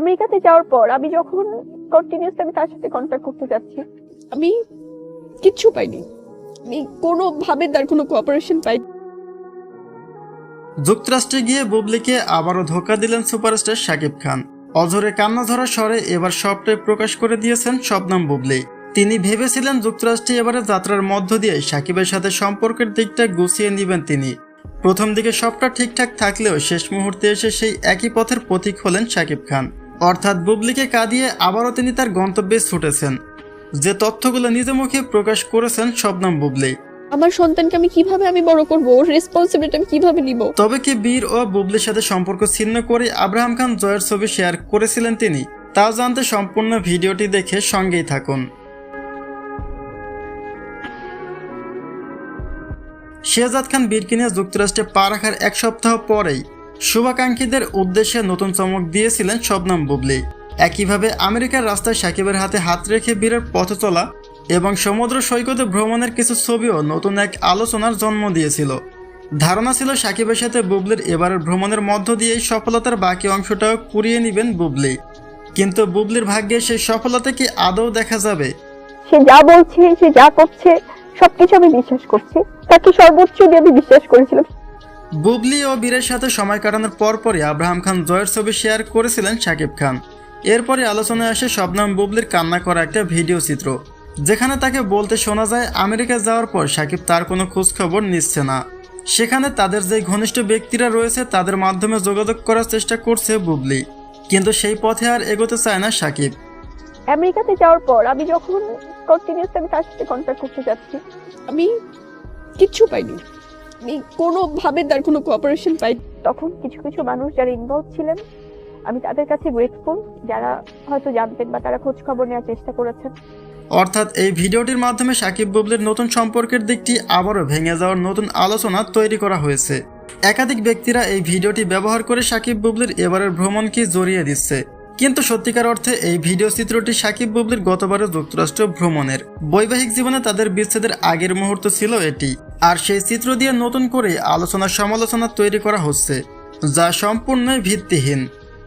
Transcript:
আমেরিকাতে যাওয়ার পর আমি যখন কন্টিনিউসলি আমি তার সাথে কন্ট্যাক্ট করতে যাচ্ছি, আমি কিচ্ছু পাইনি। আমি কোনোভাবে তার কোনো কোঅপারেশন পাই যুক্তরাষ্ট্রে গিয়ে বুবলিকে আবারও ধোকা দিলেন সুপারস্টার শাকিব খান। অঝরে কান্না ধরা স্বরে এবার সবটাই প্রকাশ করে দিয়েছেন শবনম বুবলি। তিনি ভেবেছিলেন যুক্তরাষ্ট্রে এবারে যাত্রার মধ্য দিয়ে সাকিবের সাথে সম্পর্কের দিকটা গুছিয়ে নেবেন তিনি। প্রথম দিকে সবটা ঠিকঠাক থাকলেও শেষ মুহূর্তে এসে সেই একই পথের পথিক হলেন শাকিব খান। অর্থাৎ বুবলিকে কাঁদিয়ে আবারও তিনি তার গন্তব্যে ছুটেছেন। যে তথ্যগুলো নিজে মুখে প্রকাশ করেছেন শবনম বুবলি। আমার সন্তানকে আমি কীভাবে আমি বড় করব? ওর রেসপন্সিবিলিটি আমি কীভাবে নিব? তবে কি বীর ও বুবলির সাথে সম্পর্ক ছিন্ন করে আব্রাহাম খান জয়ের ছবি শেয়ার করেছিলেন তিনি? তাও জানতে সম্পূর্ণ ভিডিওটি দেখে সঙ্গেই থাকুন। শেহজাদ খান বীরকে নিয়ে যুক্তরাষ্ট্রে পা রাখার এক সপ্তাহ পরেই শুভাকাঙ্ক্ষীদের উদ্দেশ্যে নতুন চমক দিয়েছিলেন শবনম বুবলি। একইভাবে আমেরিকার রাস্তায় সাকিবের হাতে হাত রেখে বীরের পথ চলা এবং সমুদ্র সৈকতে ভ্রমণের কিছু ছবিও নতুন এক আলোচনার জন্ম দিয়েছিল। ধারণা ছিল সাকিবের সাথে বুবলির এবারের ভ্রমণের মধ্য দিয়েই সফলতার বাকি অংশটাও কুড়িয়ে নেবেন বুবলি। কিন্তু বুবলির ভাগ্যে সেই সফলতা কি আদৌ দেখা যাবে? সে যা বলছে, সে যা করছে, সবকিছু আমি বিশ্বাস করছি। তাকে সর্বোচ্চ দিয়ে আমি বিশ্বাস করেছিলাম? বুবলি ও বীরের সাথে সময় কাটানোর পরপরই আব্রাহাম খান জয়ের ছবি শেয়ার করেছিলেন শাকিব খান। এরপরে আলোচনায় আসে শবনম বুবলির কান্না করা একটা ভিডিও চিত্র, যেখানে তাকে বলতে শোনা যায়, আমেরিকা যাওয়ার পর সাকিব তার কোনো খোঁজখবর নিচ্ছে না। সেখানে তাদের যে ঘনিষ্ঠ ব্যক্তিরা রয়েছে, তাদের মাধ্যমে যোগাযোগ করার চেষ্টা করছে বুবলি, কিন্তু সেই পথে আর এগোতে চায় না সাকিব। আমেরিকাতে যাওয়ার পর আমি যখন কন্টিনিউসলি আমি তার সাথে কন্ট্যাক্ট করতে যাচ্ছি, আমি কিচ্ছু পাইনি। আমি কোনোভাবে তার কোনো কোঅপারেশন পাই তখন কিছু কিছু মানুষ যারা ইনভলভ ছিলেন আমি তাদের কাছে গ্রেটফুল যারা হয়তো জানতেন বা তারা খোঁজ খবর নেওয়ার চেষ্টা করেছেন। অর্থাৎ এই ভিডিওটির মাধ্যমে সাকিব বুবলির নতুন সম্পর্কের দিকটি আবারও ভেঙে যাওয়ার নতুন আলোচনা তৈরি করা হয়েছে। একাধিক ব্যক্তিরা এই ভিডিওটি ব্যবহার করে সাকিব বুবলির এবারের ভ্রমণকে জড়িয়ে দিচ্ছে। কিন্তু সত্যিকার অর্থে এই ভিডিও চিত্রটি সাকিব বুবলির গতবারের যুক্তরাষ্ট্র ভ্রমণের। বৈবাহিক জীবনে তাদের বিচ্ছেদের আগের মুহূর্ত ছিল এটি। আর সেই চিত্র দিয়ে নতুন করে আলোচনা সমালোচনা তৈরি করা হচ্ছে যা সম্পূর্ণই ভিত্তিহীন।